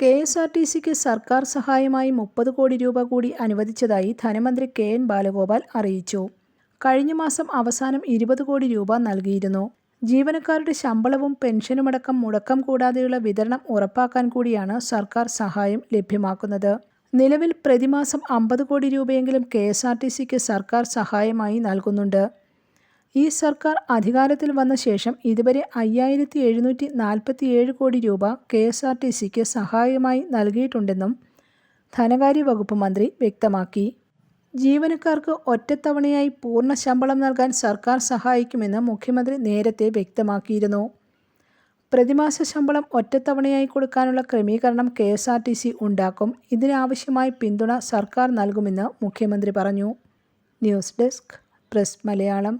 K S R T സിക്ക് സർക്കാർ സഹായമായി മുപ്പത് കോടി രൂപ കൂടി അനുവദിച്ചതായി ധനമന്ത്രി കെ എൻ ബാലഗോപാൽ അറിയിച്ചു. കഴിഞ്ഞ മാസം അവസാനം ഇരുപത് കോടി രൂപ നൽകിയിരുന്നു. ജീവനക്കാരുടെ ശമ്പളവും പെൻഷനുമടക്കം മുടക്കം കൂടാതെയുള്ള വിതരണം ഉറപ്പാക്കാൻ കൂടിയാണ് സർക്കാർ സഹായം ലഭ്യമാക്കുന്നത്. നിലവിൽ പ്രതിമാസം അമ്പത് കോടി രൂപയെങ്കിലും കെ എസ് ആർ ടി സിക്ക് സർക്കാർ സഹായമായി നൽകുന്നുണ്ട്. ഈ സർക്കാർ അധികാരത്തിൽ വന്ന ശേഷം ഇതുവരെ അയ്യായിരത്തി എഴുന്നൂറ്റി നാൽപ്പത്തിയേഴ് കോടി രൂപ കെ എസ് ആർ ടി സിക്ക് സഹായമായി നൽകിയിട്ടുണ്ടെന്നും ധനകാര്യ വകുപ്പ് മന്ത്രി വ്യക്തമാക്കി. ജീവനക്കാർക്ക് ഒറ്റത്തവണയായി പൂർണ ശമ്പളം നൽകാൻ സർക്കാർ സഹായിക്കുമെന്ന് മുഖ്യമന്ത്രി നേരത്തെ വ്യക്തമാക്കിയിരുന്നു. പ്രതിമാസ ശമ്പളം ഒറ്റത്തവണയായി കൊടുക്കാനുള്ള ക്രമീകരണം K S R T C ഉണ്ടാക്കും. ഇതിനാവശ്യമായ പിന്തുണ സർക്കാർ നൽകുമെന്ന് മുഖ്യമന്ത്രി പറഞ്ഞു. News desk press Malayalam.